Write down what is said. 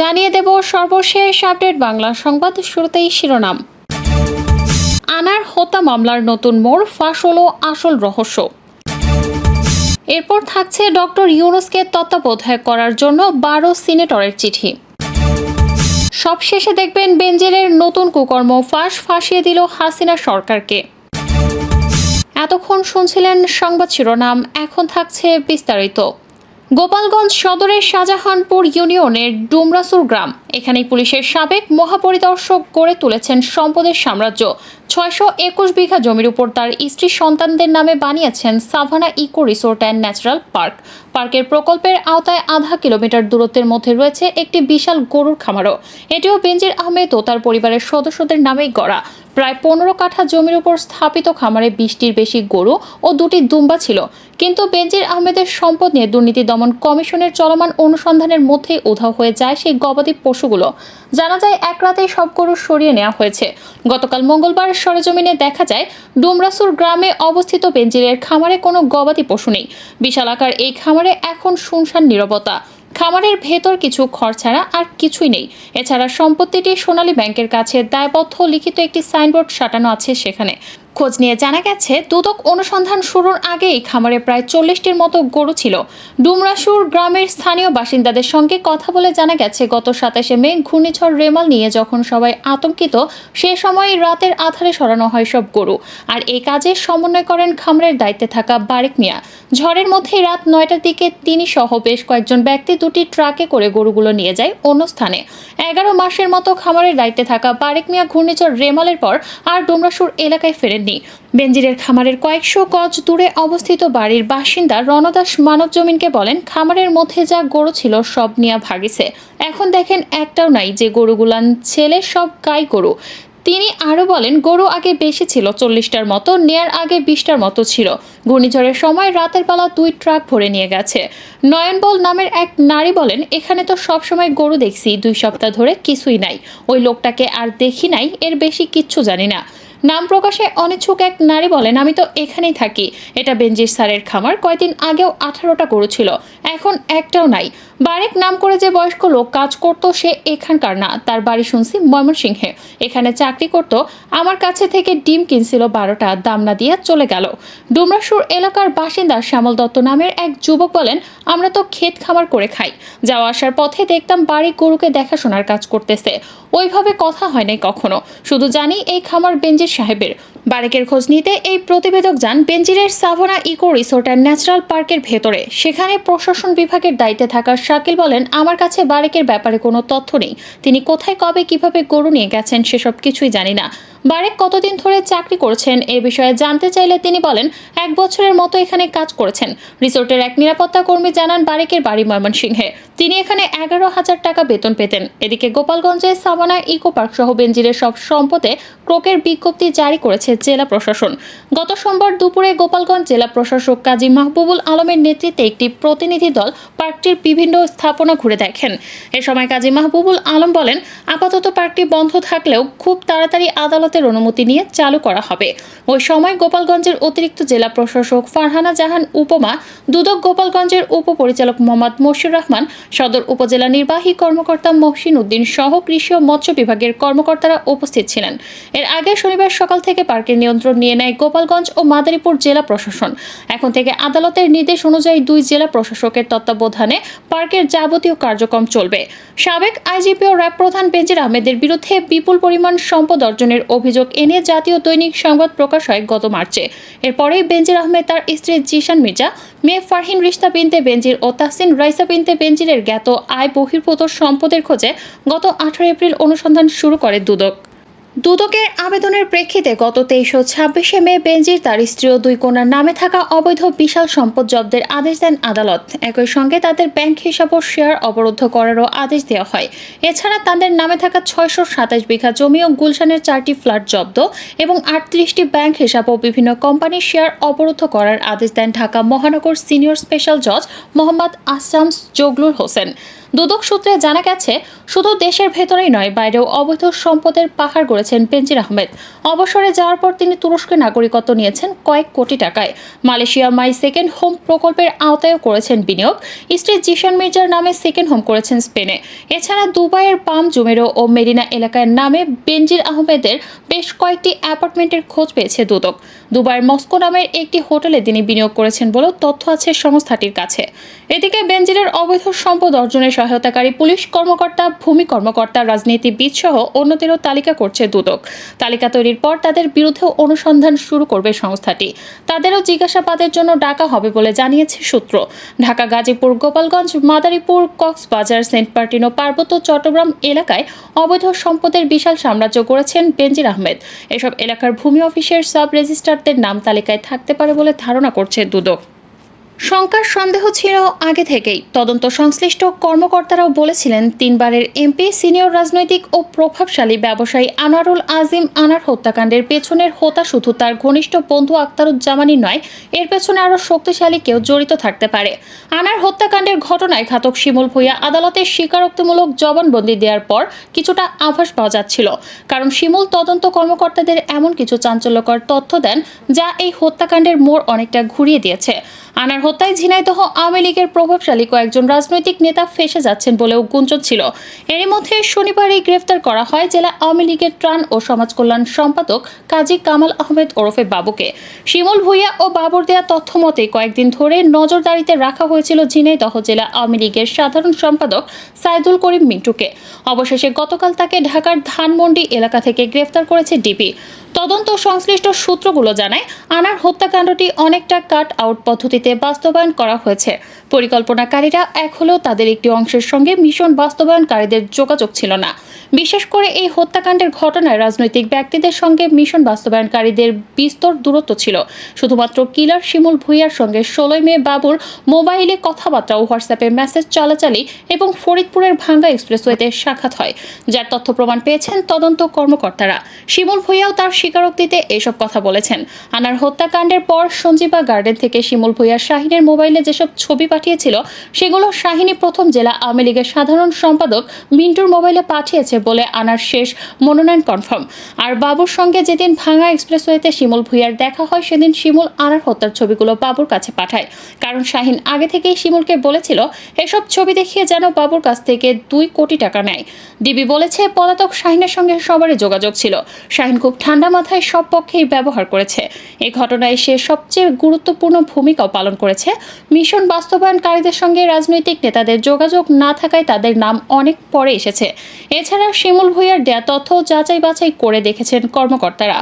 জানিয়ে দেব সর্বশেষ আপডেট বাংলা সংবাদ শুরুতেই শিরোনাম। আনার হত্যা মামলার নতুন মোড় ফাঁস হলো আসল রহস্য। এরপর থাকছে ডক্টর ইউনুসকে তত্ত্বাবধায়ক করার জন্য বারো সিনেটরের চিঠি। সবশেষে দেখবেন বেঞ্জিরের নতুন কুকর্ম ফাঁস ফাঁসিয়ে দিল হাসিনা সরকারকে। এতক্ষণ শুনছিলেন সংবাদ শিরোনাম, এখন থাকছে বিস্তারিত। গোপালগঞ্জ সদরের শাহজাহানপুর ইউনিয়নের ডুমরাসুর গ্রাম। এখানেই পুলিশের সাবেক মহাপরিদর্শক গড়ে তুলেছেন সম্পদের সাম্রাজ্য। ছয়শো একুশ বিঘা জমির উপর তার স্ত্রী সন্তানদের নামে বানিয়েছেন Savannah eco resort and natural park. পার্কের প্রকল্পের আওতায় আধা কিলোমিটার দূরত্বের মধ্যে রয়েছে একটি বিশাল গরুর খামারও। এটিও বেঞ্জির আহমেদ ও তার পরিবারের সদস্যদের নামেই গড়া। প্রায় পনেরো কাঠা জমির উপর স্থাপিত খামারে বিশটির বেশি গরু ও দুটি দুম্বা ছিল। কিন্তু বেনজির আহমেদের সম্পদ নিয়ে দুর্নীতি দমন কমিশনের চলমান অনুসন্ধানের মধ্যেই উধাও হয়ে যায় সেই গবাদি পশুগুলো। জানা যায়, এক রাতেই সব গরু সরিয়ে নেওয়া হয়েছে। গতকাল মঙ্গলবার সরেজমিনে দেখা যায়, ডুমরাসুর গ্রামে অবস্থিত বেঞ্জিরের খামারে কোনো গবাদি পশু নেই। বিশালাকার এই খামারে এখন শুনশান নীরবতা। খামারের ভেতর কিছু খড় ছাড়া আর কিছুই নেই। এছাড়া সম্পত্তিটি সোনালী ব্যাংকের কাছে দায়বদ্ধ লিখিত একটি সাইনবোর্ড সাটানো আছে সেখানে। খোঁজ নিয়ে জানা গেছে, দুদক অনুসন্ধান শুরুর আগেই খামারে প্রায় চল্লিশটির মতো গরু ছিল। ডুমরাসুর গ্রামের স্থানীয় বাসিন্দাদের সঙ্গে কথা বলে জানা গেছে, গত সাতাশে মে ঘূর্ণিঝড় রেমাল নিয়ে যখন সবাই আতঙ্কিত, সে সময় রাতের আধারে সরানো হয় সব গরু। আর এই কাজে সমন্বয় করেন খামারের দায়িত্বে থাকা বারেক মিয়া। ঝড়ের মধ্যে রাত নয়টার দিকে তিনি সহ বেশ কয়েকজন ব্যক্তি দুটি ট্রাকে করে গরুগুলো নিয়ে যায় অন্য স্থানে। এগারো মাসের মতো খামারের দায়িত্বে থাকা বারেক মিয়া ঘূর্ণিঝড় রেমালের পর আর ডুমরাসুর এলাকায় ফেরেননি বেঞ্জিরের খামারের কয়েকশো গজ দূরে অবস্থিত বাড়ির বাসিন্দা রণদাস মানব জমিনকে বলেন, খামারের মধ্যে যা গরু ছিল সব নিয়ে ভাগিছে। এখন দেখেন একটাও নাই যে গরুগুলান ছেলে সব গাই গরু। তিনি আরও বলেন, গরু আগে বেশি ছিল, চল্লিশটার মতো, নেয়ার আগে বিশটার মতো ছিল। ঘূর্ণিঝড়ের সময় রাতের বেলা দুই ট্রাক ভরে নিয়ে গেছে। নয়নবল নামের এক নারী বলেন, এখানে তো সব সময় গরু দেখছি, দুই সপ্তাহ ধরে কিছুই নাই। ওই লোকটাকে আর দেখি নাই, এর বেশি কিচ্ছু জানি না। নাম প্রকাশে অনিচ্ছুক এক নারী বলেন, আমি তো এখানেই থাকি। এটা বেঞ্জির স্যারের খামার, কয়েকদিন আগেও আঠারোটা গরু ছিল, এখন একটাও নাই। বারেক নাম করে যে বয়স্ক লোক কাজ করতো সে এখানকার না। তার বাড়ি শুনছি ময়মনসিংহে। এখানে চাকরি করতো, আমার কাছে থেকে ডিম কিনছিল বারোটা, দাম না দিয়ে চলে গেল। ডুমরাসুর এলাকার বাসিন্দা শ্যামল দত্ত নামের এক যুবক বলেন, আমরা তো ক্ষেত খামার করে খাই। যাওয়া আসার পথে দেখতাম বাড়ি গরুকে দেখাশোনার কাজ করতেছে। ওইভাবে কথা হয় নাই কখনো। শুধু জানি এই খামার বেঞ্জির সাহেবের। বারেকের খোঁজ নিতে এই প্রতিবেদক যান বেঞ্জিরের Savannah eco resort and natural পার্কের ভেতরে। সেখানে প্রশাসন বিভাগের দায়িত্বে থাকা শাকিল বলেন, আমার কাছে বারেকের ব্যাপারে কোনো তথ্য নেই। তিনি কোথায়, কবে, কীভাবে গরু নিয়ে গেছেন সেসব কিছুই জানি না। বারেক কতদিন ধরে চাকরি করছেন এ বিষয়ে জানতে চাইলে তিনি বলেন, এক বছরের মতো এখানে কাজ করেছেন। রিসোর্টের এক নিরাপত্তা কর্মী জানান বারেকের বাড়ি ময়মনসিংহে। তিনি এখানে এগারো হাজার টাকা বেতন পেতেন। এদিকে গোপালগঞ্জের সামানা ইকো পার্ক সহ বেঞ্জিরের সব সম্পদে ক্রোকের বিজ্ঞপ্তি জারি করেছে জেলা প্রশাসন। গত সোমবার দুপুরে গোপালগঞ্জ জেলা প্রশাসক কাজী মাহবুবুল আলমের নেতৃত্বে একটি প্রতিনিধি দল পার্কটির বিভিন্ন স্থাপনা ঘুরে দেখেন। এ সময় কাজী মাহবুবুল আলম বলেন, আপাতত পার্কটি বন্ধ থাকলেও খুব তাড়াতাড়ি আদালতের অনুমতি নিয়ে চালু করা হবে। ওই সময় গোপালগঞ্জের অতিরিক্ত জেলা প্রশাসক ফারহানা জাহান, উপমা, দুদক গোপালগঞ্জের উপপরিচালক মোহাম্মদ মশিউর রহমান, সদর উপজেলা নির্বাহী কর্মকর্তা মহসিন উদ্দিন সহ কৃষি ও মৎস্য বিভাগের কর্মকর্তারা উপস্থিত ছিলেন। এর আগে শনিবার সকাল থেকে পার্কের নিয়ন্ত্রণ নিয়ে নেয় গোপালগঞ্জ ও মাদারীপুর জেলা প্রশাসন। এখন থেকে আদালতের নির্দেশ অনুযায়ী দুই জেলা প্রশাসকের তত্ত্বাবধানে পার্কের যাবতীয় কার্যক্রম চলবে। সাবেক আইজিপি ও র্যাব প্রধান বেঞ্জির আহমেদের বিরুদ্ধে বিপুল পরিমাণ সম্পদ অর্জনের অভিযোগ এনে জাতীয় দৈনিক সংবাদ প্রকাশ হয় গত মার্চে। এরপরেই বেঞ্জির আহমেদ তার স্ত্রী জিশান মির্জা, মেয়ে ফারহিন রিস্তা বিনতে বেঞ্জির ও তাহসিন রাইসা বিনতে বেঞ্জিরের জ্ঞাত আয় বহির্ভূত সম্পদের খোঁজে গত আঠারো এপ্রিল অনুসন্ধান শুরু করে দুদক। দুদকের আবেদনের প্রেক্ষিতে গত তেইশ ও ছাব্বিশে মে বেঞ্জির তার স্ত্রী ও দুই কন্যার নামে থাকা অবৈধ বিশাল সম্পদ জব্দের আদেশ দেন আদালত। একই সঙ্গে তাদের ব্যাংক হিসাব ও শেয়ার অবরুদ্ধ করারও আদেশ দেওয়া হয়। এছাড়া তাদের নামে থাকা ছয়শো সাতাশ বিঘা জমি ও গুলশানের চারটি ফ্ল্যাট জব্দ এবং আটত্রিশটি ব্যাংক হিসাব ও বিভিন্ন কোম্পানির শেয়ার অবরুদ্ধ করার আদেশ দেন ঢাকা মহানগর সিনিয়র স্পেশাল জজ মোহাম্মদ আসাম জগলুর হোসেন। দুদক সূত্রে জানা গেছে, শুধু দেশের ভেতরেই নয়, বাইরেও অবৈধ সম্পদের পাহাড় গড়েছেন বেনজির আহমেদ। অবসরে যাওয়ার পর তিনি তুরস্কের নাগরিকত্ব নিয়েছেন কয়েক কোটি টাকায়। মালয়েশিয়া মাই সেকেন্ড হোম প্রকল্পের আওতায়ও করেছেন বিনিয়োগ। স্ত্রী জিশান মির্জার নামে সেকেন্ড হোম করেছেন স্পেনে। এছাড়া দুবাইয়ের পাম জুমেরো ও মেরিনা এলাকার নামে বেনজির আহমেদের বেশ কয়েকটি অ্যাপার্টমেন্টের খোঁজ পেয়েছে দুদক। দুবাইয়ের মস্কো নামের একটি হোটেলে তিনি বিনিয়োগ করেছেন বলেও তথ্য আছে সংস্থাটির কাছে। এদিকে বেনজিরের অবৈধ সম্পদ অর্জনে সহায়তাকারী পুলিশ কর্মকর্তা, ভূমি কর্মকর্তা, রাজনীতিবিদ সহ অন্যদেরও তালিকা করছে দুদক। তালিকা তৈরির পর তাদের বিরুদ্ধে অনুসন্ধান শুরু করবে সংস্থাটি। তাদেরও জিজ্ঞাসাবাদের জন্য ডাকা হবে বলে জানিয়েছে সূত্র। ঢাকা, গাজীপুর, গোপালগঞ্জ, মাদারীপুর, কক্সবাজার, সেন্ট মার্টিনো পার্বত্য চট্টগ্রাম এলাকায় অবৈধ সম্পদের বিশাল সাম্রাজ্য গড়েছেন বেনজির আহমেদ। এসব এলাকার ভূমি অফিসের সাব রেজিস্ট্রারদের নাম তালিকায় থাকতে পারে বলে ধারণা করছে দুদক। শঙ্কার সন্দেহ ছিল আগে থেকেই। তদন্ত সংশ্লিষ্ট কর্মকর্তারাও বলেছিলেন, তিনবারের এমপি, সিনিয়র রাজনৈতিক ও প্রভাবশালী ব্যবসায়ী আনারুল আজিম আনার হত্যাকাণ্ডের পেছনের হোতা শুধু তার ঘনিষ্ঠ বন্ধু আক্তারুজ্জামানই নয়, এর পেছনে আরও শক্তিশালী কেউ জড়িত থাকতে পারে। আনার হত্যাকাণ্ডের ঘটনায় ঘাতক শিমুল ভূঁইয়া আদালতে স্বীকারোক্তিমূলক জবানবন্দি দেওয়ার পর কিছুটা আভাস পাওয়া যাচ্ছিল। কারণ শিমুল তদন্ত কর্মকর্তাদের এমন কিছু চাঞ্চল্যকর তথ্য দেন, যা এই হত্যাকাণ্ডের মোড় অনেকটা ঘুরিয়ে দিয়েছে। আনার হত্যায় ঝিনাইদহ আওয়ামী লীগের প্রভাবশালী কয়েকজন রাজনৈতিক নেতা ফেসে যাচ্ছেন বলেও গুঞ্জন ছিল। এরই মধ্যে শনিবারই গ্রেফতার করা হয় জেলা আওয়ামী লীগের ত্রাণ ও সমাজ কল্যাণ সম্পাদক কাজী কামাল আহমেদ ওরফে বাবুকে। শিমুল ভূঁইয়া ও বাবর দেয়া তথ্য মতে, কয়েকদিন ধরে নজরদারিতে রাখা হয়েছিল ঝিনাইদহ জেলা আওয়ামী লীগের সাধারণ সম্পাদক সাইদুল করিম মিন্টুকে। অবশেষে গতকাল তাকে ঢাকার ধানমন্ডি এলাকা থেকে গ্রেফতার করেছে ডিবি তদন্ত সংশ্লিষ্ট সূত্রগুলো জানায়, আনার হত্যাকাণ্ডটি অনেকটা কাট আউট পদ্ধতিতে বাস্তবায়ন করা হয়েছে। পরিকল্পনাকারীরা এক হলেও তাদের একটি অংশের সঙ্গে মিশন বাস্তবায়নকারীদের যোগাযোগ ছিল না। বিশেষ করে এই হত্যাকাণ্ডের ঘটনায় রাজনৈতিক ব্যক্তিদের সঙ্গে মিশন বাস্তবায়নকারীদের বিস্তর দূরত্ব ছিল। শুধুমাত্র কিলার শিমুল ভূঁইয়ার সঙ্গে ষোলোই মে বাবুর মোবাইলে কথাবার্তা ও হোয়াটসঅ্যাপে মেসেজ চলাচলই এবং ফরিদপুরের ভাঙ্গা এক্সপ্রেসওয়েতে সাক্ষাৎ হয়, যার তথ্য প্রমাণ পেয়েছেন তদন্ত কর্মকর্তারা। শিমুল ভূঁইয়াও তার স্বীকারোক্তিতে এসব কথা বলেছেন। আনার হত্যাকাণ্ডের পর সঞ্জীবা গার্ডেন থেকে শিমুল ভূঁইয়া শাহিনের মোবাইলে যেসব ছবি পাঠিয়েছিল, সেগুলো শাহিনী প্রথম জেলা আওয়ামী লীগের সাধারণ সম্পাদক মিন্টুর মোবাইলে পাঠিয়েছে বলে আনার শেষ মনোনয়ন কনফার্ম। আর বাবুর সঙ্গে যেদিন ভাঙা এক্সপ্রেসওয়েতে শিমুল ভূঁইয়ার দেখা হয়, সেদিন শিমুল আনার হত্যার ছবিগুলো বাবুর কাছে পাঠায়। কারণ শাহিন আগে থেকেই শিমুলকে বলেছিল, এসব ছবি দেখিয়ে যেন বাবুর কাছ থেকে দুই কোটি টাকা নেয়। ডিবি বলেছে, পলাতক শাহিনের সঙ্গে সবারই যোগাযোগ ছিল। শাহিন খুব ঠান্ডা মাথায় সব পক্ষেই ব্যবহার করেছে। এ ঘটনায় সে সবচেয়ে গুরুত্বপূর্ণ ভূমিকাও পালন করেছে। মিশন বাস্তবায়নকারীদের সঙ্গে রাজনৈতিক নেতাদের যোগাযোগ না থাকায় তাদের নাম অনেক পরে এসেছে। এছাড়া শিমুল ভূঁইয়ার দেয়া তথ্য যাচাই বাছাই করে দেখেছেন কর্মকর্তারা।